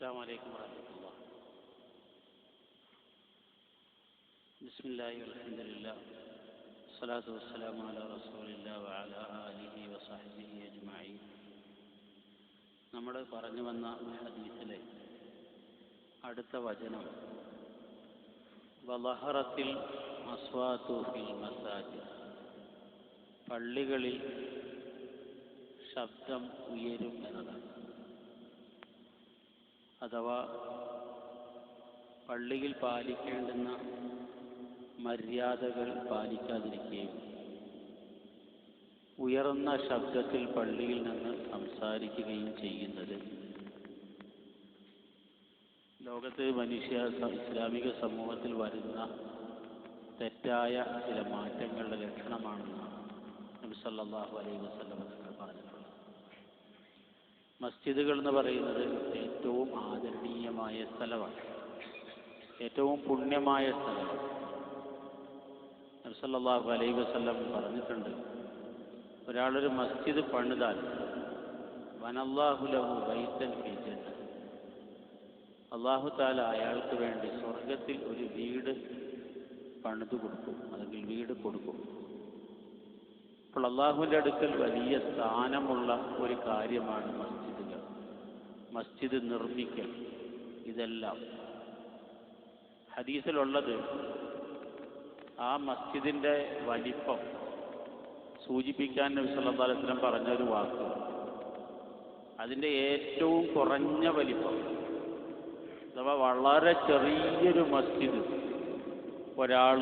السلام عليكم ورحمة الله بسم الله والحمد لله الصلاة والسلام على رسول الله وعلى آله وصحبه أجمعين നമ്മൾ പറഞ്ഞു വന്ന ഹദീസിലെ അടുത്ത വചനം വലഹറത്തിൽ അസ്വാതു ഫിൽ മസാജിദ് പള്ളികളിൽ ശബ്ദം ഉയരും എന്നതാണ് അഥവാ പള്ളിയിൽ പാലിക്കേണ്ടുന്ന മര്യാദകൾ പാലിക്കാതിരിക്കുകയും ഉയർന്ന ശബ്ദത്തിൽ പള്ളിയിൽ നിന്ന് സംസാരിക്കുകയും ചെയ്യുന്നത് ലോകത്ത് മനുഷ്യ ഇസ്ലാമിക സമൂഹത്തിൽ വരുന്ന തെറ്റായ ചില മാറ്റങ്ങളുടെ ലക്ഷണമാണെന്നാണ് നബിസല്ലാഹു അലൈഹി തങ്ങൾ പറഞ്ഞിട്ടുള്ളത്. മസ്ജിദുകൾ എന്ന് പറയുന്നത് ഏറ്റവും ആദരണീയമായ സ്ഥലമാണ്. ഏറ്റവും പുണ്യമായ സ്ഥലമാണ് നബി സല്ലല്ലാഹു അലൈഹി വസല്ലം പറഞ്ഞിട്ടുണ്ട് ഒരാളൊരു മസ്ജിദ് പണിതാൽ വനല്ലാഹുലഹു വൈത്തൻ ബൈത്തൻ ഫീ ജന്ന അള്ളാഹു താല അയാൾക്ക് വേണ്ടി സ്വർഗത്തിൽ ഒരു വീട് പണിതു കൊടുക്കും അല്ലെങ്കിൽ വീട് കൊടുക്കും. അപ്പോൾ അള്ളാഹുവിന്റെ അടുക്കൽ വലിയ സ്ഥാനമുള്ള ഒരു കാര്യമാണ് മസ്ജിദുകൾ മസ്ജിദ് നിർമ്മിക്കൽ ഇതെല്ലാം. ഹദീസിലുള്ളത് ആ മസ്ജിദിന്റെ വലിപ്പം സൂചിപ്പിക്കാൻ നബി സല്ലല്ലാഹു അലൈഹി പറഞ്ഞൊരു വാക്ക്. അതിന്റെ ഏറ്റവും കുറഞ്ഞ വലിപ്പം. അഥവാ വളരെ ചെറിയൊരു മസ്ജിദ് ഒരാൾ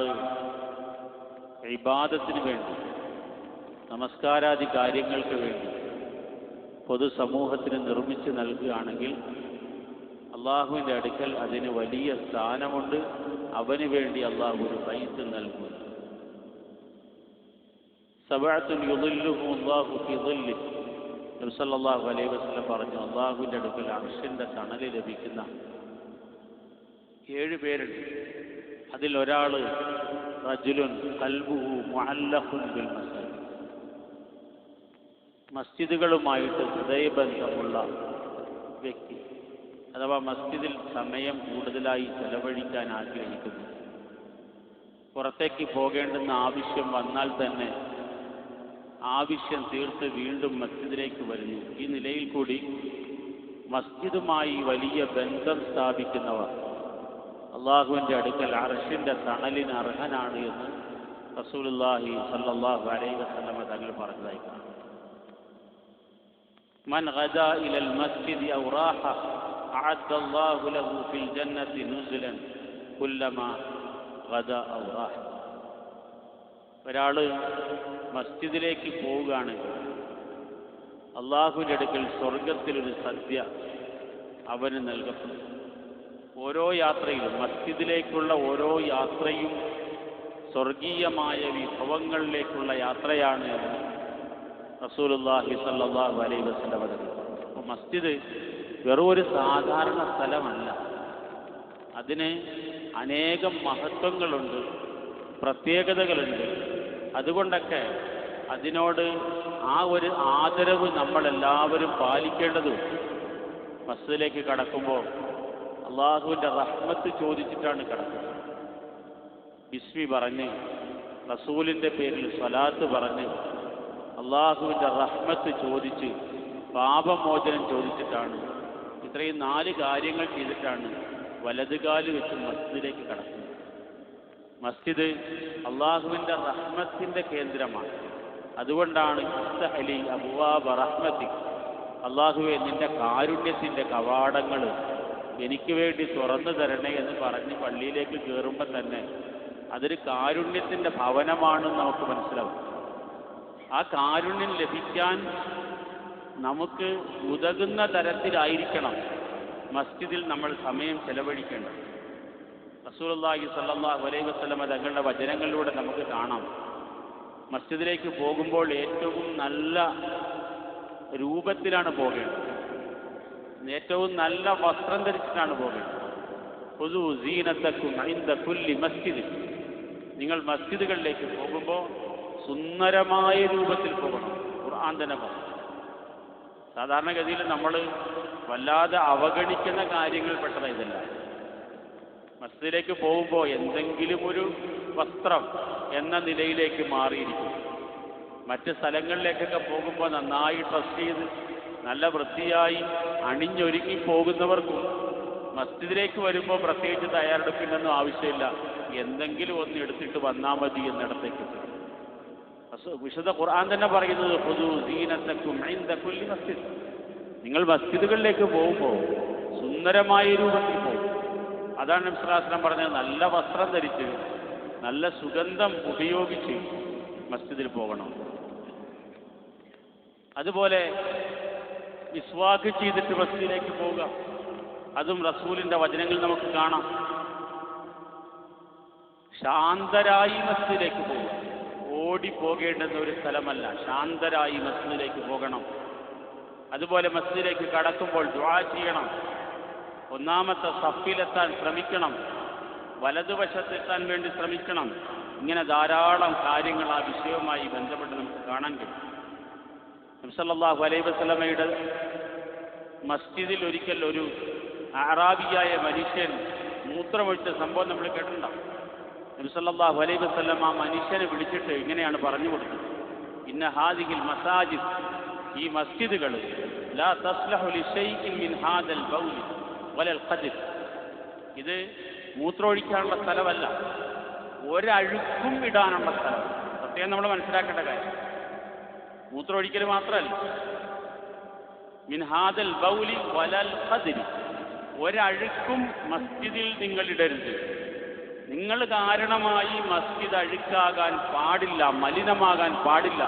ഇബാദത്തിന് വേണ്ടി നമസ്കാരാദി കാര്യങ്ങൾക്ക് വേണ്ടി പൊതുസമൂഹത്തിന് നിർമ്മിച്ച് നൽകുകയാണെങ്കിൽ അള്ളാഹുവിന്റെ അടുക്കൽ അതിന് വലിയ സ്ഥാനമുണ്ട്. അവന് വേണ്ടി അള്ളാഹു ഒരു പൈസ നൽകുന്നു. സബഅത്തുൻ യുദില്ലുഹു അല്ലാഹു ഫി ദില്ലി നബി സല്ലല്ലാഹു അലൈഹി വസല്ലം പറഞ്ഞു അള്ളാഹുവിന്റെ അടുക്കൽ അർഷിന്റെ തണൽ ലഭിക്കുന്ന ഏഴ് പേരുണ്ട്. ഒരാൾ റജുലുൻ കൽബുഹു മുഅല്ലഖുൻ ബിൽ മസാജിദ്. മസ്ജിദുകളുമായിട്ട് ഹൃദയബന്ധമുള്ള വ്യക്തി അഥവാ മസ്ജിദിൽ സമയം കൂടുതലായി ചെലവഴിക്കാൻ ആഗ്രഹിക്കുന്നു. പുറത്തേക്ക് പോകേണ്ടുന്ന ആവശ്യം വന്നാൽ തന്നെ ആവശ്യം തീർത്ത് വീണ്ടും മസ്ജിദിലേക്ക് വരുന്നു. ഈ നിലയിൽ കൂടി മസ്ജിദുമായി വലിയ ബന്ധം സ്ഥാപിക്കുന്നവർ അള്ളാഹുവിന്റെ അടുക്കൽ അർഷിന്റെ തണലിന് അർഹനാണ് എന്ന് റസൂലുള്ളാഹി സല്ലാഹു അലൈഹി വസല്ലമ തങ്ങൾ പറഞ്ഞതായി കാണാം من غدا إلى المسجد أو راح أعد الله له في الجنة نزلا كلما غدا أو راح ഒരാൾ മസ്ജിദിലേക്ക് പോവുകയാണെങ്കിൽ അള്ളാഹുവിൻ്റെ അടുക്കൽ സ്വർഗത്തിലൊരു സദ്യ അവന് നൽകപ്പെടും ഓരോ യാത്രയിലും മസ്ജിദിലേക്കുള്ള ഓരോ യാത്രയും സ്വർഗീയമായ വിഭവങ്ങളിലേക്കുള്ള യാത്രയാണ് എന്ന് റസൂലുള്ളാഹി സ്വല്ലല്ലാഹു അലൈഹി വസല്ലം പറഞ്ഞു അപ്പോൾ മസ്ജിദ് വെറും ഒരു സാധാരണ സ്ഥലമല്ല. അതിന് അനേകം മഹത്വങ്ങളുണ്ട് പ്രത്യേകതകളുണ്ട്. അതുകൊണ്ടൊക്കെ അതിനോട് ആ ഒരു ആദരവ് നമ്മളെല്ലാവരും പാലിക്കേണ്ടതും മസ്ജിദിലേക്ക് കടക്കുമ്പോൾ അള്ളാഹുവിന്റെ റഹ്മത്ത് ചോദിച്ചിട്ടാണ് കടക്കുന്നത്. ബിസ്മി പറഞ്ഞ് റസൂലിന്റെ പേരിൽ സ്വലാത്ത് പറഞ്ഞ് അള്ളാഹുവിന്റെ റഹ്മത്ത് ചോദിച്ച് പാപമോചനം ചോദിച്ചിട്ടാണ്. ഇത്രയും നാല് കാര്യങ്ങൾ ചെയ്തിട്ടാണ് വലതുകാൽ വെച്ച് മസ്ജിദിലേക്ക് കടക്കുന്നത്. മസ്ജിദ് അള്ളാഹുവിന്റെ റഹ്മത്തിന്റെ കേന്ദ്രമാണ്. അതുകൊണ്ടാണ് ഇസ്തഹലി അബുവാബ റഹ്മത്തി അള്ളാഹുവെ നിന്റെ കാരുണ്യത്തിന്റെ കവാടങ്ങൾ എനിക്ക് വേണ്ടി തുറന്നു തരണേ എന്ന് പറഞ്ഞ് പള്ളിയിലേക്ക് കയറുമ്പോൾ തന്നെ അതൊരു കാരുണ്യത്തിന്റെ ഭവനമാണെന്ന് നമുക്ക് മനസ്സിലാവും. ആ കാരുണ്യം ലഭിക്കാൻ നമുക്ക് ഉതകുന്ന തരത്തിലായിരിക്കണം മസ്ജിദിൽ നമ്മൾ സമയം ചെലവഴിക്കേണ്ടത്. റസൂലുള്ളാഹി സ്വല്ലല്ലാഹു അലൈഹി വസ്ലമ തങ്ങളുടെ വചനങ്ങളിലൂടെ നമുക്ക് കാണാം. മസ്ജിദിലേക്ക് പോകുമ്പോൾ ഏറ്റവും നല്ല രൂപത്തിലാണ് പോകേണ്ടത്. ഏറ്റവും നല്ല വസ്ത്രം ധരിച്ചിട്ടാണ് പോകേണ്ടത്. പൊതു സീനത്തക്കും ഐന്ദ കുല്ലി മസ്ജിദ്. നിങ്ങൾ മസ്ജിദുകളിലേക്ക് പോകുമ്പോൾ സുന്ദരമായ രൂപത്തിൽ പോകണം. ഖുർആൻ തന്നെ പറഞ്ഞു. സാധാരണഗതിയിൽ നമ്മൾ വല്ലാതെ അവഗണിക്കുന്ന കാര്യങ്ങൾ പെട്ടതാ ഇതല്ല. മസ്ജിദിലേക്ക് പോകുമ്പോൾ എന്തെങ്കിലും ഒരു വസ്ത്രം എന്ന നിലയിലേക്ക് മാറിയിരിക്കും. മറ്റ് സ്ഥലങ്ങളിലേക്കൊക്കെ പോകുമ്പോൾ നന്നായി ഡ്രസ് ചെയ്ത് നല്ല വൃത്തിയായി അണിഞ്ഞൊരുങ്ങി പോകുന്നവർക്കും മസ്ജിദിലേക്ക് വരുമ്പോൾ പ്രത്യേകിച്ച് തയ്യാറെടുപ്പിനൊന്നും ആവശ്യമില്ല. എന്തെങ്കിലും ഒന്ന് എടുത്തിട്ട് വന്നാൽ മതി എന്നിടത്തേക്ക് വിശുദ്ധ ഖുർആൻ തന്നെ പറയുന്നത് മസ്ജിദ്. നിങ്ങൾ മസ്ജിദുകളിലേക്ക് പോകുമ്പോൾ സുന്ദരമായ രൂപത്തിൽ പോകും. അതാണ് നബ്സലാസ്ലം പറഞ്ഞത്. നല്ല വസ്ത്രം ധരിച്ച് നല്ല സുഗന്ധം ഉപയോഗിച്ച് മസ്ജിദിൽ പോകണം. അതുപോലെ വിസ്വാക്ക് ചെയ്തിട്ട് മസ്ജിദിലേക്ക് പോവുക. അതും റസൂലിന്റെ വചനങ്ങൾ നമുക്ക് കാണാം. ശാന്തരായി മസ്ജിദിലേക്ക് പോകുക ഓടി പോകേണ്ടുന്ന ഒരു സ്ഥലമല്ല. ശാന്തരായി മസ്ജിദിലേക്ക് പോകണം. അതുപോലെ മസ്ജിദിലേക്ക് കടക്കുമ്പോൾ ദ്വാ ചെയ്യണം. ഒന്നാമത്തെ സഫിലെത്താൻ ശ്രമിക്കണം. വലതുവശത്തെത്താൻ വേണ്ടി ശ്രമിക്കണം. ഇങ്ങനെ ധാരാളം കാര്യങ്ങൾ ആ വിഷയവുമായി ബന്ധപ്പെട്ട് നമുക്ക് കാണാൻ കഴിയും. നബ്സല്ലാഹു അലൈ വസ്ലമയുടെ മസ്ജിദിൽ ഒരിക്കൽ ഒരു അറാബിയായ മനുഷ്യൻ മൂത്രമൊഴിച്ച സംഭവം നമ്മൾ കേട്ടിട്ടുണ്ടാവും. നബ്സല്ലാഹു അലൈ വസ്ലം ആ മനുഷ്യനെ വിളിച്ചിട്ട് ഇങ്ങനെയാണ് പറഞ്ഞു കൊടുത്തത്. ഇന്ന ഹാദിഹിൽ മസാജിദ് ഈ മസ്ജിദുകൾ ലാ മിൻ ഹാദൽ ബൗലി വലൽ ഇത് മൂത്രമൊഴിക്കാനുള്ള സ്ഥലമല്ല ഒരഴുക്കും ഇടാനുള്ള സ്ഥലം. പ്രത്യേകം നമ്മൾ മനസ്സിലാക്കേണ്ട കാര്യം മൂത്രമൊഴിക്കൽ മാത്രമല്ല. മിൻഹാദൽ ബൗലി വലൽ ഒരഴുക്കും മസ്ജിദിൽ നിങ്ങൾ ഇടരുത്. നിങ്ങൾ കാരണമായി മസ്ജിദ് അഴുക്കാകാൻ പാടില്ല മലിനമാകാൻ പാടില്ല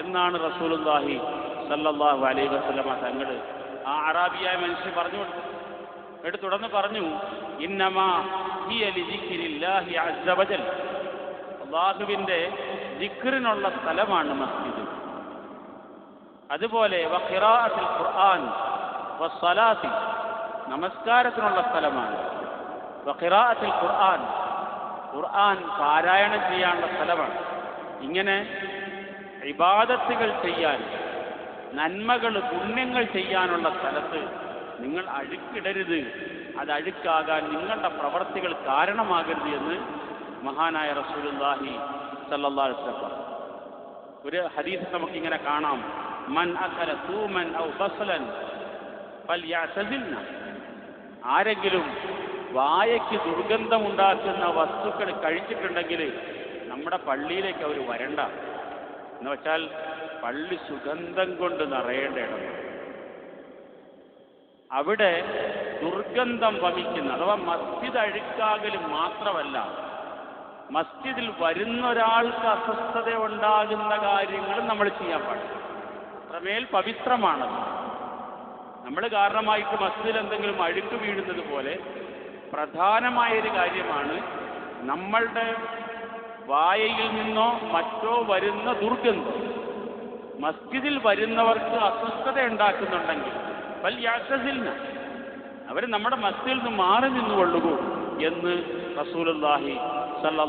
എന്നാണ് റസൂലുല്ലാഹി സല്ലല്ലാഹു അലൈഹി വസല്ലമ തങ്ങൾ ആ അറാബിയായ മനുഷ്യൻ പറഞ്ഞു കൊടുത്തു എന്നിട്ട് തുടർന്ന് പറഞ്ഞു ഇന്നമാ ഹിയ ലിദിക്രില്ലാഹി അസ്സ വജൽ. അള്ളാഹുവിന്റെ ദിക്റിനുള്ള സ്ഥലമാണ് മസ്ജിദ്. അതുപോലെ ഖുർആൻ നമസ്കാരത്തിനുള്ള സ്ഥലമാണ്. വഖിറാഅത്തുൽ ഖുർആൻ ഖുർആൻ പാരായണം ചെയ്യാനുള്ള സ്ഥലമാണ്. ഇങ്ങനെ ഇബാദത്തുകൾ ചെയ്യാൻ നന്മകൾ പുണ്യങ്ങൾ ചെയ്യാനുള്ള സ്ഥലത്ത് നിങ്ങൾ അഴുക്കിടരുത്. അത് അഴുക്കാകാൻ നിങ്ങളുടെ പ്രവർത്തികൾ കാരണമാകരുത് എന്ന് മഹാനായ റസൂലുള്ളാഹി സല്ലല്ലാഹു അലൈഹി വസല്ലം. ഒരു ഹദീസ് നമുക്കിങ്ങനെ കാണാം. മൻ അക്കല തൂമൻ ഔ ബസലൻ ഫൽയഅ്തസിൽന ആരെങ്കിലും വായയ്ക്ക് ദുർഗന്ധമുണ്ടാക്കുന്ന വസ്തുക്കൾ കഴിച്ചിട്ടുണ്ടെങ്കിൽ നമ്മുടെ പള്ളിയിലേക്ക് അവർ വരണ്ട. എന്ന് വെച്ചാൽ പള്ളി സുഗന്ധം കൊണ്ട് നിറയേണ്ട ഇടം. അവിടെ ദുർഗന്ധം വമിക്കുന്ന അഥവാ മസ്ജിദ് അഴുക്കാകൽ മാത്രമല്ല മസ്ജിദിൽ വരുന്ന ഒരാൾക്ക് അസ്വസ്ഥത ഉണ്ടാകുന്ന കാര്യങ്ങളും നമ്മൾ ചെയ്യാൻ പാടില്ല. അത്രമേൽ പവിത്രമാണ് നമ്മൾ കാരണമായിട്ട് മസ്ജിദിൽ എന്തെങ്കിലും അഴുക്ക് വീഴുന്നത് പോലെ പ്രധാനമായൊരു കാര്യമാണ് നമ്മളുടെ വായയിൽ നിന്നോ മറ്റോ വരുന്ന ദുർഗന്ധം. മസ്ജിദിൽ വരുന്നവർക്ക് അസ്വസ്ഥത ഉണ്ടാക്കുന്നുണ്ടെങ്കിൽ വലിയ യാസസിൽന അവർ നമ്മുടെ മസ്ജിദിൽ നിന്ന് മാറി നിന്നുകൊള്ളുകൂ എന്ന് അലൈഹി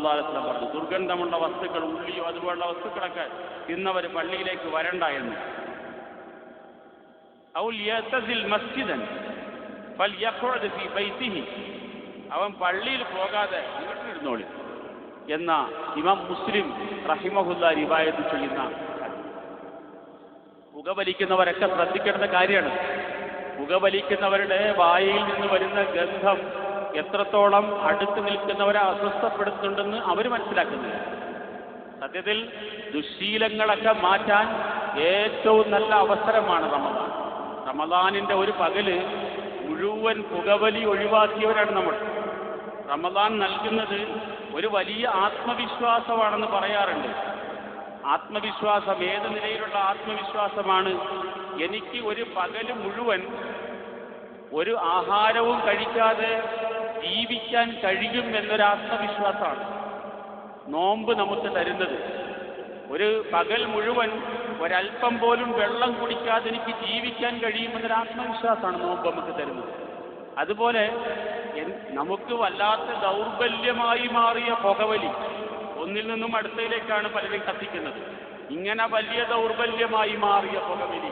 വസല്ലം പറഞ്ഞു. ദുർഗന്ധമുള്ള വസ്തുക്കൾ ഉള്ളിയോ അതുപോലുള്ള വസ്തുക്കളൊക്കെ ഇന്നവർ പള്ളിയിലേക്ക് വരണ്ട എന്ന്. ഔൽ മസ്ജിദൻ ഫൽയഖുദ് ഫീ ബൈതിഹി അവൻ പള്ളിയിൽ പോകാതെ വീട്ടിലിരുന്നോളി. എന്ന ഇമാം മുസ്ലിം റഹിമഹുല്ല റിവായത്ത് ചെയ്യുന്ന പുകവലിക്കുന്നവരൊക്കെ ശ്രദ്ധിക്കേണ്ട കാര്യമാണ്. പുകവലിക്കുന്നവരുടെ വായിൽ നിന്ന് വരുന്ന ഗന്ധം എത്രത്തോളം അടുത്ത് നിൽക്കുന്നവരെ അസ്വസ്ഥപ്പെടുത്തുന്നുണ്ടെന്ന് അവർ മനസ്സിലാക്കുന്നില്ല. സത്യത്തിൽ ദുശീലങ്ങളൊക്കെ മാറ്റാൻ ഏറ്റവും നല്ല അവസരമാണ് റമദാൻ. റമദാനിന്റെ ഒരു പകൽ മുഴുവൻ പുകവലി ഒഴിവാക്കിയവരാണ് നമ്മൾ. റമദാൻ നൽകുന്നത് ഒരു വലിയ ആത്മവിശ്വാസമാണെന്ന് പറയാറുണ്ട്. ആത്മവിശ്വാസം ഏത് നിലയിലുള്ള ആത്മവിശ്വാസമാണ്? എനിക്ക് ഒരു പകൽ മുഴുവൻ ഒരു ആഹാരവും കഴിക്കാതെ ജീവിക്കാൻ കഴിയും എന്നൊരു ആത്മവിശ്വാസമാണ്. നോമ്പ് നമുക്ക് തരുന്നത്. ഒരു പകൽ മുഴുവൻ ഒരൽപ്പം പോലും വെള്ളം കുടിക്കാതെ എനിക്ക് ജീവിക്കാൻ കഴിയുമെന്നൊരു ആത്മവിശ്വാസമാണ് നോമ്പ് നമുക്ക് തരുന്നത്. അതുപോലെ നമുക്ക് വല്ലാത്ത ദൗർബല്യമായി മാറിയ പുകവലി ഒന്നിൽ നിന്നും അടുത്തയിലേക്കാണ് പലരും കത്തിക്കുന്നത്. ഇങ്ങനെ വലിയ ദൗർബല്യമായി മാറിയ പുകവലി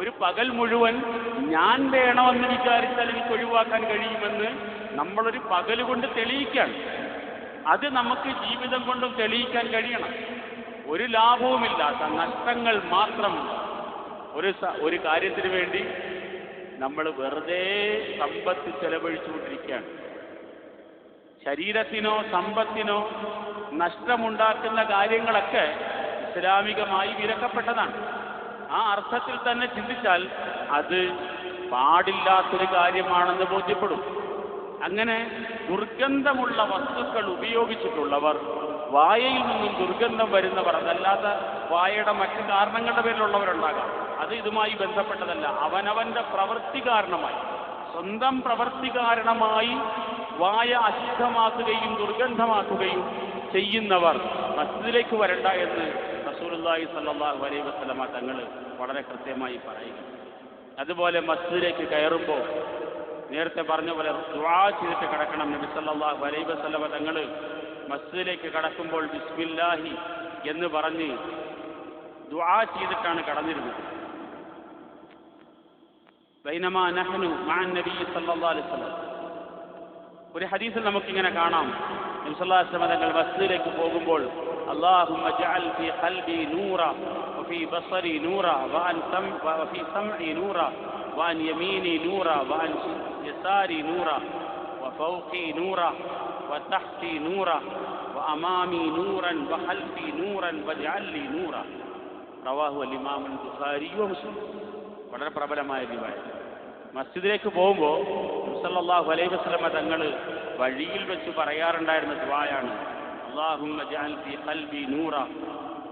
ഒരു പകൽ മുഴുവൻ ഞാൻ വേണമെന്ന് വിചാരിച്ചാൽ എനിക്ക് ഒഴിവാക്കാൻ കഴിയുമെന്ന് നമ്മളൊരു പകൽ കൊണ്ട് തെളിയിക്കുകയാണ് അത് നമുക്ക് ജീവിതം കൊണ്ടും തെളിയിക്കാൻ കഴിയണം. ഒരു ലാഭവുമില്ലാത്ത നഷ്ടങ്ങൾ മാത്രം ഒരു ഒരു കാര്യത്തിന് വേണ്ടി നമ്മൾ വെറുതെ സമ്പത്ത് ചെലവഴിച്ചുകൊണ്ടിരിക്കുകയാണ്. ശരീരത്തിനോ സമ്പത്തിനോ നഷ്ടമുണ്ടാക്കുന്ന കാര്യങ്ങളൊക്കെ ഇസ്ലാമികമായി വിലക്കപ്പെട്ടതാണ്. ആ അർത്ഥത്തിൽ തന്നെ ചിന്തിച്ചാൽ അത് പാടില്ലാത്തൊരു കാര്യമാണെന്ന് ബോധ്യപ്പെടും. അങ്ങനെ ദുർഗന്ധമുള്ള വസ്തുക്കൾ ഉപയോഗിച്ചിട്ടുള്ളവർ വായയിൽ നിന്നും ദുർഗന്ധം വരുന്നവർ അതല്ലാത്ത വായയുടെ മറ്റു കാരണങ്ങളുടെ പേരിലുള്ളവരുണ്ടാകാം. അത് ഇതുമായി ബന്ധപ്പെട്ടതല്ല. അവനവന്റെ പ്രവൃത്തി കാരണമായി. സ്വന്തം പ്രവൃത്തി കാരണമായി വായ അശുദ്ധമാക്കുകയും ദുർഗന്ധമാക്കുകയും ചെയ്യുന്നവർ മസ്ജിദിലേക്ക് വരണ്ട എന്ന് റസൂലുള്ളാഹി സ്വല്ലല്ലാഹു അലൈഹി വസല്ലമ തങ്ങൾ വളരെ കൃത്യമായി പറയുക അതുപോലെ മസ്ജിദിലേക്ക് കയറുമ്പോൾ നേരത്തെ പറഞ്ഞ പോലെ ദുആ ചെയ്തിട്ട് കിടക്കണം. നബി സല്ലല്ലാഹു അലൈഹി വസല്ലമ തങ്ങൾ മസ്ജിദിലേക്ക് കടക്കുമ്പോൾ ബിസ്മില്ലാഹി എന്ന് പറഞ്ഞ് ദുആ ചെയ്തിട്ടാണ് കടന്നിരുന്നത് ബൈനമാ നഹ്നു മഅൻ നബി സല്ലല്ലാഹു അലൈഹി വസല്ലം ഒരു ഹദീസിൽ നമുക്കിങ്ങനെ കാണാം നബി സല്ലല്ലാഹു അലൈഹി വസല്ലം തങ്ങൾ മസ്ജിദിലേക്ക് പോകുമ്പോൾ അല്ലാഹുമ്മ ജഅൽ ഫീ ഖൽബി നൂറ وفي بصري نورا وعن سمع وفي سمعي نورا وعن يميني نورا وعن يساري نورا وفوقي نورا وتحتي نورا وأمامي نورا وخلفي نورا واجعل لي نورا رواه الإمام البخاري ومسلم വളരെ പ്രബലമായ റിവായ മസ്ജിദിലേക്ക് പോകുമ്പോൾ സല്ലല്ലാഹു അലൈഹി വസല്ലമ തങ്ങൾ വഴിയിൽ വെച്ച് പറയാറുണ്ടായിരുന്ന ദുആയാണ് അല്ലാഹുമ്മ ജഅൽ ഫീ ഖൽബി നൂറ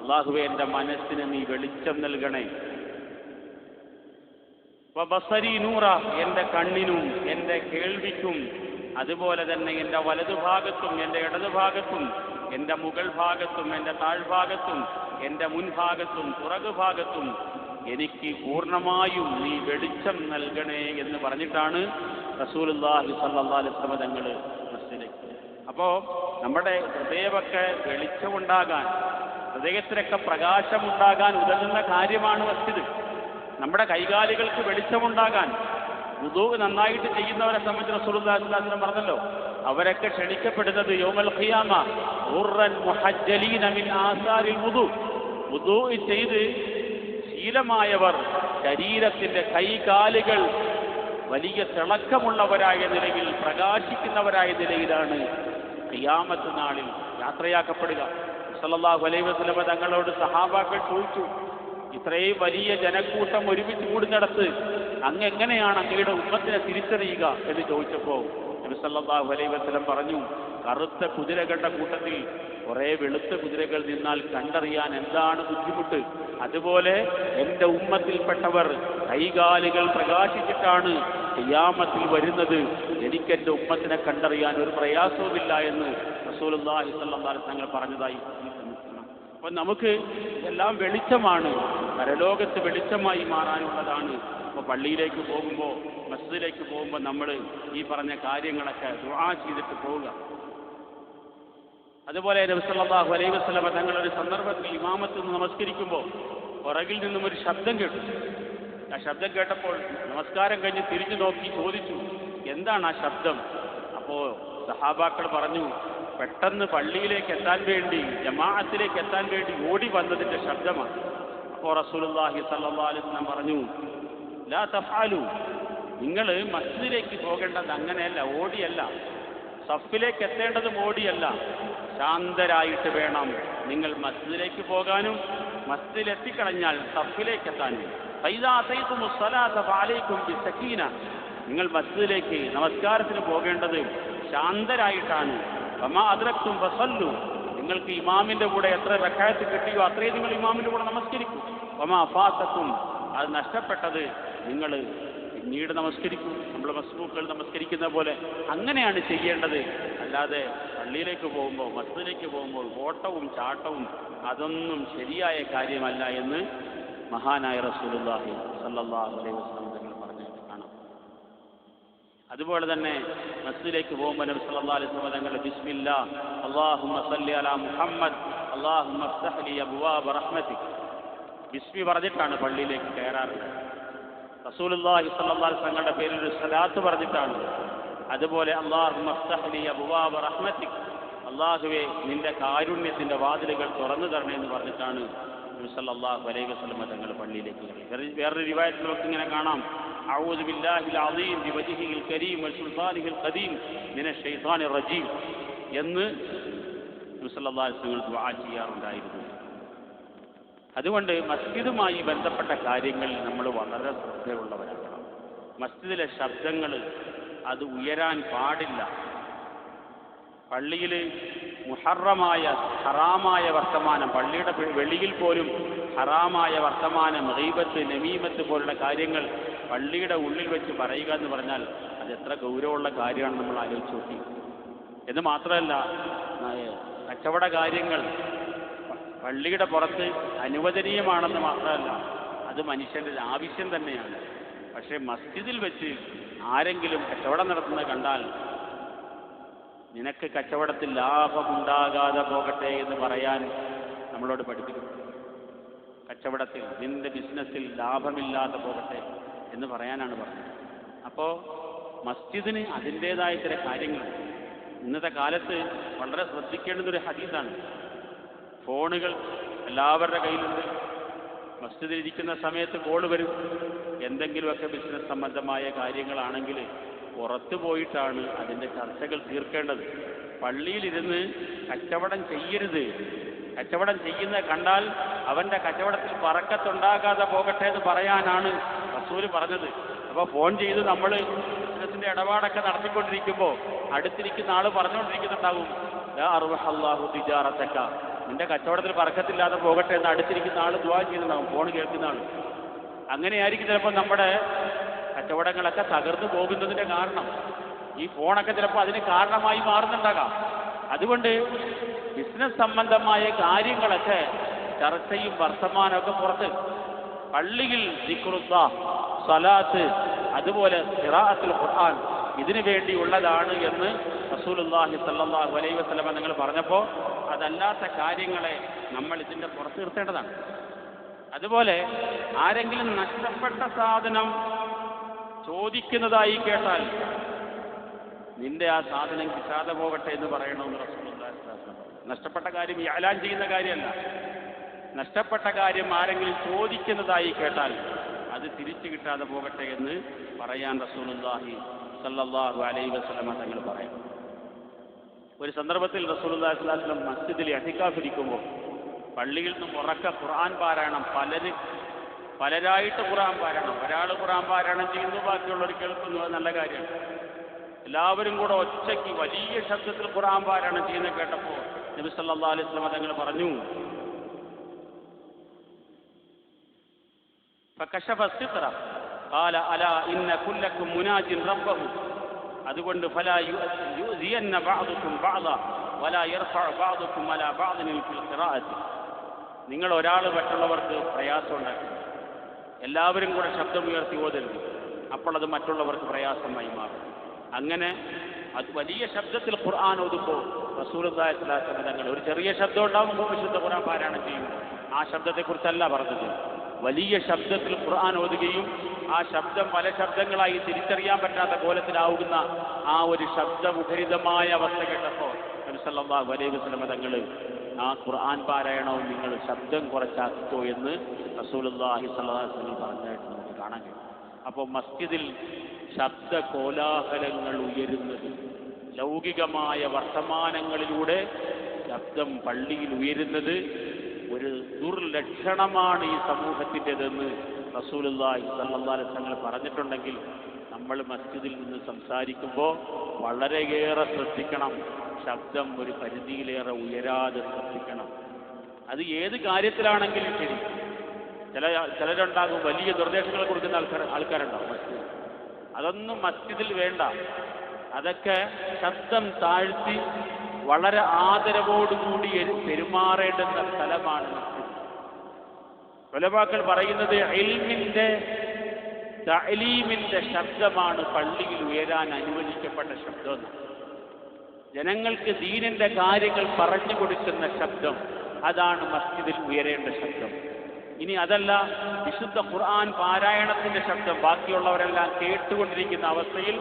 അല്ലാഹുവേ എൻ്റെ മനസ്സിന് നീ വെളിച്ചം നൽകണേ വബസരി നൂറ എൻ്റെ കണ്ണിനും എൻ്റെ കേൾവിക്കും അതുപോലെ തന്നെ എന്റെ വലതുഭാഗത്തും എന്റെ ഇടതുഭാഗത്തും എന്റെ മുകൾ ഭാഗത്തും എന്റെ താഴ്ഭാഗത്തും എന്റെ മുൻഭാഗത്തും പുറകുഭാഗത്തും എനിക്ക് പൂർണമായും നീ വെളിച്ചം നൽകണേ എന്ന് പറഞ്ഞിട്ടാണ് റസൂലുള്ളാഹി സ്വല്ലല്ലാഹു അലൈഹി വസല്ലം തങ്ങൾ അപ്പോൾ നമ്മുടെ ഹൃദയമൊക്കെ വെളിച്ചമുണ്ടാകാൻ ഹൃദയത്തിനൊക്കെ പ്രകാശമുണ്ടാകാൻ ഉതകുന്ന കാര്യമാണ് മസ്ജിദ്. നമ്മുടെ കൈകാലുകൾക്ക് വെളിച്ചമുണ്ടാകാൻ വുദൂ നന്നായിട്ട് ചെയ്യുന്നവരെ സംബന്ധിച്ച് റസൂലുള്ളാഹിസ്ലാം പറഞ്ഞല്ലോ അവരൊക്കെ ക്ഷണിക്കപ്പെടുന്നത് യോമൽ ഖിയാമ ഉറൻ മുഹജ്ജലീന മിൻ ആസാരിൽ വുദൂ. വുദൂ ചെയ്ത് ശീലമായവർ ശരീരത്തിന്റെ കൈകാലുകൾ വലിയ തിളക്കമുള്ളവരായ നിലയിൽ പ്രകാശിക്കുന്നവരായ നിലയിലാണ് ഖിയാമത്ത് നാളിൽ യാത്രയാക്കപ്പെടുക. സല്ലല്ലാഹു അലൈഹി വസല്ലം തങ്ങളോട് സഹാബാക്കൾ ചോദിച്ചു ഇത്രയും വലിയ ജനക്കൂട്ടം ഒരുമിച്ച് കൂടുന്നിടത്ത് അങ്ങ് എങ്ങനെയാണ് അങ്ങയുടെ ഉമ്മത്തിനെ തിരിച്ചറിയുക എന്ന് ചോദിച്ചപ്പോൾ നബിസല്ലാഹു അലൈ വസ്ലം പറഞ്ഞു കറുത്ത കുതിരകളുടെ കൂട്ടത്തിൽ കുറേ വെളുത്ത കുതിരകൾ നിന്നാൽ കണ്ടറിയാൻ എന്താണ് ബുദ്ധിമുട്ട്? അതുപോലെ എന്റെ ഉമ്മത്തിൽപ്പെട്ടവർ കൈകാലുകൾ പ്രകാശിച്ചിട്ടാണ് ഖിയാമത്തിൽ വരുന്നത്. എനിക്ക് എന്റെ ഉമ്മത്തിനെ കണ്ടറിയാൻ ഒരു പ്രയാസവുമില്ല എന്ന് സ്വല്ലല്ലാഹു അലൈഹി തങ്ങൾ പറഞ്ഞതായി അപ്പൊ നമുക്ക് എല്ലാം വെളിച്ചമാണ്. പരലോകത്ത് വെളിച്ചമായി മാറാനുള്ളതാണ് അപ്പോൾ പള്ളിയിലേക്ക് പോകുമ്പോൾ മസ്ജിദിലേക്ക് പോകുമ്പോൾ നമ്മൾ ഈ പറഞ്ഞ കാര്യങ്ങളൊക്കെ ദുആ ചെയ്തിട്ട് പോവുക. അതുപോലെ നബിസല്ലാഹു അലൈഹി വസ്ലമ തങ്ങൾ ഒരു സന്ദർഭത്തിൽ ഇമാമത്ത് നിന്ന് നമസ്കരിക്കുമ്പോൾ പുറകിൽ നിന്നും ഒരു ശബ്ദം കേട്ടു. ആ ശബ്ദം കേട്ടപ്പോൾ നമസ്കാരം കഴിഞ്ഞ് തിരിഞ്ഞു നോക്കി ചോദിച്ചു എന്താണ് ആ ശബ്ദം? അപ്പോൾ സഹാബാക്കൾ പറഞ്ഞു പെട്ടെന്ന് പള്ളിയിലേക്ക് എത്താൻ വേണ്ടി ജമാഅത്തിലേക്ക് എത്താൻ വേണ്ടി ഓടി വന്നതിന്റെ ശബ്ദമാണ്. അപ്പോൾ റസൂലുള്ളാഹി സല്ലല്ലാഹു അലൈഹി വസല്ലം പറഞ്ഞു ലാ തഫാലു നിങ്ങൾ മസ്ജിദിലേക്ക് പോകേണ്ടത് അങ്ങനെയല്ല ഓടിയല്ല. സഫിലേക്ക് എത്തേണ്ടതും ഓടിയല്ല. ശാന്തരായിട്ട് വേണം നിങ്ങൾ മസ്ജിദിലേക്ക് പോകാനും മസ്ജിദിൽ എത്തിക്കഴിഞ്ഞാൽ സഫിലേക്ക് എത്താനും. നിങ്ങൾ മസ്ജിദിലേക്ക് നമസ്കാരത്തിന് പോകേണ്ടത് ശാന്തരായിട്ടാണ്. വമാ അദ്രക്തും ഫസല്ലു. നിങ്ങൾക്ക് ഇമാമിന്റെ കൂടെ എത്ര റക്കായത്ത് കിട്ടിയോ അത്രയും നിങ്ങൾ ഇമാമിന്റെ കൂടെ നമസ്കരിക്കും. വമാ അഫാസത്തും അത് നഷ്ടപ്പെട്ടത് നിങ്ങൾ പിന്നീട് നമസ്കരിക്കും. നമ്മൾ മസ്ബൂക്കൾ നമസ്കരിക്കുന്ന പോലെ അങ്ങനെയാണ് ചെയ്യേണ്ടത്. അല്ലാതെ പള്ളിയിലേക്ക് പോകുമ്പോൾ മസ്ജിദിലേക്ക് പോകുമ്പോൾ ഓട്ടവും ചാട്ടവും അതൊന്നും ശരിയായ കാര്യമല്ല എന്ന് മഹാനായ റസൂലുള്ളാഹി സല്ലല്ലാഹു അലൈഹി വസല്ലം തങ്ങൾ പറഞ്ഞു കാണാം. അതുപോലെ തന്നെ മസ്ജിദിലേക്ക് പോകുമ്പോൾ നബി സല്ലല്ലാഹു അലൈഹി വസല്ലം തങ്ങൾ ബിസ്മില്ലാ അല്ലാഹുമ്മ സല്ലി അലാ മുഹമ്മദ് അല്ലാഹുമ്മ അബ്വാബ റഹ്മതിക് ബിസ്മി പറഞ്ഞിട്ടാണ് പള്ളിയിലേക്ക് കയറാറുള്ളത്. റസൂലുള്ളാഹി സ്വല്ലല്ലാഹു അലൈഹി തങ്ങളുടെ പേരിൽ ഒരു സലാത്ത് പറഞ്ഞിട്ടാണ് അതുപോലെ അള്ളാഹു മഫ്തഹ്ലി അബുവാബ റഹ്മത്തിക് അള്ളാഹുവെ നിന്റെ കാരുണ്യത്തിന്റെ വാതിലുകൾ തുറന്നു തരണേ എന്ന് പറഞ്ഞിട്ടാണ് നബി സല്ലല്ലാഹു അലൈഹി വസല്ലം തങ്ങൾ പള്ളിയിലേക്ക് കയറി വേറെ വേറൊരു റിവായത്തിലൊക്കെ ഇങ്ങനെ കാണാം أعوذ بالله العظيم بوجهه الكريم وسلطانه القديم من الشيطان الرجيم എന്ന് നബി സല്ലല്ലാഹു അലൈഹി വസല്ലം ദുആ ചെയ്യാറുണ്ടായിരുന്നു അതുകൊണ്ട് മസ്ജിദുമായി ബന്ധപ്പെട്ട കാര്യങ്ങളിൽ നമ്മൾ വളരെ ശ്രദ്ധയുള്ളവരാകണം മസ്ജിദിലെ ശബ്ദങ്ങൾ അത് ഉയരാൻ പാടില്ല. പള്ളിയിൽ മുഹറമായ ഹറാമായ വർത്തമാനം പള്ളിയുടെ വെളിയിൽ പോലും ഹറാമായ വർത്തമാനം റീബത്ത് നമീമത്ത് പോലുള്ള കാര്യങ്ങൾ പള്ളിയുടെ ഉള്ളിൽ വെച്ച് പറയുക എന്ന് പറഞ്ഞാൽ അത് എത്ര ഗൗരവമുള്ള കാര്യമാണ് നമ്മൾ ആലോചിച്ച് നോക്കി. എന്ന് മാത്രമല്ല കച്ചവട കാര്യങ്ങൾ പള്ളിയുടെ പുറത്ത് അനുവദനീയമാണെന്ന് മാത്രമല്ല അത് മനുഷ്യന്റെ ആവശ്യം തന്നെയാണ്. പക്ഷേ മസ്ജിദിൽ വെച്ച് ആരെങ്കിലും കച്ചവടം നടത്തുന്നത് കണ്ടാൽ നിനക്ക് കച്ചവടത്തിൽ ലാഭമുണ്ടാകാതെ പോകട്ടെ എന്ന് പറയാൻ നമ്മളോട് പഠിപ്പിക്കും. കച്ചവടത്തിൽ നിന്റെ ബിസിനസ്സിൽ ലാഭമില്ലാതെ പോകട്ടെ എന്ന് പറയാനാണ് പറഞ്ഞത്. അപ്പോൾ മസ്ജിദിന് അതിന്റേതായ ചില കാര്യങ്ങൾ ഇന്നത്തെ കാലത്ത് വളരെ ശ്രദ്ധിക്കേണ്ടുന്നൊരു ഹദീസാണ്. ഫോണുകൾ എല്ലാവരുടെ കയ്യിലുണ്ട്. മസ്ജിദിൽ ഇരിക്കുന്ന സമയത്ത് കോൾ വരും. എന്തെങ്കിലുമൊക്കെ ബിസിനസ് സംബന്ധമായ കാര്യങ്ങളാണെങ്കിൽ പുറത്തു പോയിട്ടാണ് അതിന്റെ ചർച്ചകൾ തീർക്കേണ്ടത്. പള്ളിയിലിരുന്ന് കച്ചവടം ചെയ്യരുത്. കച്ചവടം ചെയ്യുന്നത് കണ്ടാൽ അവന്റെ കച്ചവടത്തിൽ പറക്കത്തുണ്ടാകാതെ പോകട്ടെ എന്ന് പറയാനാണ് റസൂൽ പറഞ്ഞത്. അപ്പോൾ ഫോൺ ചെയ്ത് നമ്മൾ ബിസിനസിന്റെ ഇടപാടൊക്കെ നടത്തിക്കൊണ്ടിരിക്കുമ്പോൾ അടുത്തിരിക്കുന്ന ആൾ പറഞ്ഞുകൊണ്ടിരിക്കുന്നുണ്ടാവും അറുവഹല്ലാഹു തിജാറത്തക്ക നിന്റെ കച്ചവടത്തിൽ പറക്കത്തില്ലാതെ പോകട്ടെ എന്ന് അടുത്തിരിക്കുന്ന ആൾ ദ്വാ ചെയ്യുന്നുണ്ടാവും ഫോൺ കേൾക്കുന്ന ആൾ അങ്ങനെയായിരിക്കും ചിലപ്പോൾ നമ്മുടെ കച്ചവടങ്ങളൊക്കെ തകർന്നു പോകുന്നതിന്റെ കാരണം. ഈ ഫോണൊക്കെ ചിലപ്പോൾ അതിന് കാരണമായി മാറുന്നുണ്ടാകാം. അതുകൊണ്ട് ബിസിനസ് സംബന്ധമായ കാര്യങ്ങളൊക്കെ ചർച്ചയും വർത്തമാനമൊക്കെ പുറത്ത് പള്ളിയിൽ ദിക്റുത്ത സലാത്ത് അതുപോലെ ഖുർആൻ ഇതിനു വേണ്ടിയുള്ളതാണ് എന്ന് റസൂലുള്ളാഹി സല്ലാഹു അലൈഹി വസ്ലമ നിങ്ങൾ പറഞ്ഞപ്പോൾ അതല്ലാത്ത കാര്യങ്ങളെ നമ്മൾ ഇതിന്റെ പുറത്ത് നിർത്തേണ്ടതാണ്. അതുപോലെ ആരെങ്കിലും നഷ്ടപ്പെട്ട സാധനം ചോദിക്കുന്നതായി കേട്ടാൽ നിന്റെ ആ സാധനം കിട്ടാതെ പോകട്ടെ എന്ന് പറയണമെന്ന് അലൈഹി നഷ്ടപ്പെട്ട കാര്യം യാലാൻ ചെയ്യുന്ന കാര്യമല്ല. നഷ്ടപ്പെട്ട കാര്യം ആരെങ്കിലും ചോദിക്കുന്നതായി കേട്ടാൽ അത് തിരിച്ചു കിട്ടാതെ പോകട്ടെ എന്ന് പറയാൻ റസൂലുള്ളാഹി സല്ലാഹു അലൈ വസ്ലമ തങ്ങൾ പറയുന്നു ഒരു സന്ദർഭത്തിൽ റസൂലുള്ളാഹി സ്വലാഹു മസ്ജിദിൽ അധികാഫിരിക്കുമ്പോൾ പള്ളിയിൽ നിന്നും ഉറക്ക ഖുർആൻ പാരായണം പലര് പലരായിട്ട് ഖുർആൻ പാരായണം. ഒരാൾ ഖുർആൻ പാരായണം ചെയ്യുന്നു ബാക്കിയുള്ളവർ കേൾക്കുന്നു അത് നല്ല കാര്യമാണ് എല്ലാവരും കൂടെ ഒറ്റയ്ക്ക് വലിയ ശബ്ദത്തിൽ ഖുർആൻ പാരായണം ചെയ്യുന്ന കേട്ടപ്പോൾ നബി സല്ലാ അലൈഹി സ്വലമ തങ്ങൾ പറഞ്ഞു ഫക്കശ ഫസ്റ്റിത്ര കാല അല ഇന്ന കുല്ലക്കും മുനാജിൻ റബ്ബഹു അതുകൊണ്ട് ഫല യുസിയന്ന ബഅദുക്കും ബഅദ വല യർഫഅ ബഅദുക്കും അല ബഅദിനിൽ ഫിൽ ഖിറാഅത്ത് നിങ്ങൾ ഒരാൾ മറ്റുള്ളവർക്ക് പ്രയാസമുണ്ടാക്കും എല്ലാവരും കൂടെ ശബ്ദമുയർത്തി ഓതരുത്. അപ്പോൾ അത് മറ്റുള്ളവർക്ക് പ്രയാസമായി മാറും. അങ്ങനെ അത് വലിയ ശബ്ദത്തിൽ ഖുർആൻ ഒതുക്കോ റസൂലുദ്ദാഹിസ്ലാസ്ലം ഒരു ചെറിയ ശബ്ദം ഉണ്ടാകുമ്പോൾ വിശുദ്ധ ഖുർആൻ പാരായണം ചെയ്യും ആ ശബ്ദത്തെക്കുറിച്ചല്ല പറഞ്ഞത്. വലിയ ശബ്ദത്തിൽ ഖുർആൻ ഓതുകയും ആ ശബ്ദം പല ശബ്ദങ്ങളായി തിരിച്ചറിയാൻ പറ്റാത്ത കോലത്തിലാവുന്ന ആ ഒരു ശബ്ദമുഖരിതമായ അവസ്ഥ കേട്ടപ്പോൾ വലിയ അലൈഹി വസല്ലം തങ്ങൾ ആ ഖുർആൻ പാരായണവും നിങ്ങൾ ശബ്ദം കുറച്ചാക്കിക്കോ എന്ന് അലൈഹി വസല്ലം പറഞ്ഞതായിട്ട് നമുക്ക് കാണാൻ കഴിയും. അപ്പോൾ മസ്ജിദിൽ ശബ്ദ കോലാഹലങ്ങൾ ഉയരുന്നത് ലൗകികമായ വർത്തമാനങ്ങളിലൂടെ ശബ്ദം പള്ളിയിൽ ഉയരുന്നത് ഒരു ദുർലക്ഷണമാണ് ഈ സമൂഹത്തിന്റെതെന്ന് സല്ലല്ലാഹു അലൈഹി വസല്ലം പറഞ്ഞിട്ടുണ്ടെങ്കിൽ നമ്മൾ മസ്ജിദിൽ നിന്ന് സംസാരിക്കുമ്പോൾ വളരെയേറെ ശ്രദ്ധിക്കണം. ശബ്ദം ഒരു പരിധിയിലേറെ ഉയരാതെ ശ്രദ്ധിക്കണം. അത് ഏത് കാര്യത്തിലാണെങ്കിലും ശരി. ചില ചിലരുണ്ടാകും വലിയ നിർദ്ദേശങ്ങൾ കൊടുക്കുന്ന ആൾക്കാർ ആൾക്കാരുണ്ടാവും മസ്ജിദ് അതൊന്നും മസ്ജിദിൽ വേണ്ട. അതൊക്കെ ശബ്ദം താഴ്ത്തി വളരെ ആദരവോടുകൂടി പെരുമാറേണ്ടുന്ന സ്ഥലമാണ് കൊലപാക്കൾ പറയുന്നത് എൽമിന്റെ തലീമിന്റെ ശബ്ദമാണ് പള്ളിയിൽ ഉയരാൻ അനുവദിക്കപ്പെട്ട ശബ്ദം. ജനങ്ങൾക്ക് ദീനിന്റെ കാര്യങ്ങൾ പറഞ്ഞു കൊടുക്കുന്ന ശബ്ദം അതാണ് മസ്ജിദിൽ ഉയരേണ്ട ശബ്ദം. ഇനി അതല്ല വിശുദ്ധ ഖുർആൻ പാരായണത്തിന്റെ ശബ്ദം ബാക്കിയുള്ളവരെല്ലാം കേട്ടുകൊണ്ടിരിക്കുന്ന അവസ്ഥയിൽ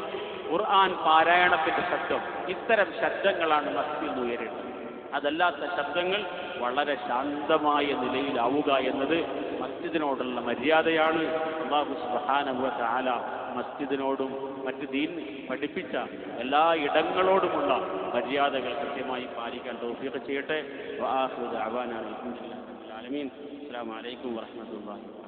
ഖുർആൻ പാരായണത്തിന്റെ ശബ്ദം ഇത്തരം ശബ്ദങ്ങളാണ് മസ്ജിദിൽ ഉയരേണ്ടത് അതല്ലാത്ത ശബ്ദങ്ങൾ വളരെ ശാന്തമായ നിലയിലാവുക എന്നത് മസ്ജിദിനോടുള്ള മര്യാദയാണ്. അള്ളാഹു സുബ്ഹാനഹു വ തആല മസ്ജിദിനോടും മറ്റ് ദീൻ പഠിപ്പിച്ച എല്ലാ ഇടങ്ങളോടുമുള്ള മര്യാദകൾ കൃത്യമായി പാലിക്കാൻ തോഫിയൊക്കെ ചെയ്യട്ടെ. വആഖിറു ദഅവാനാ അൽഹംദുലില്ലാഹി റബ്ബിൽ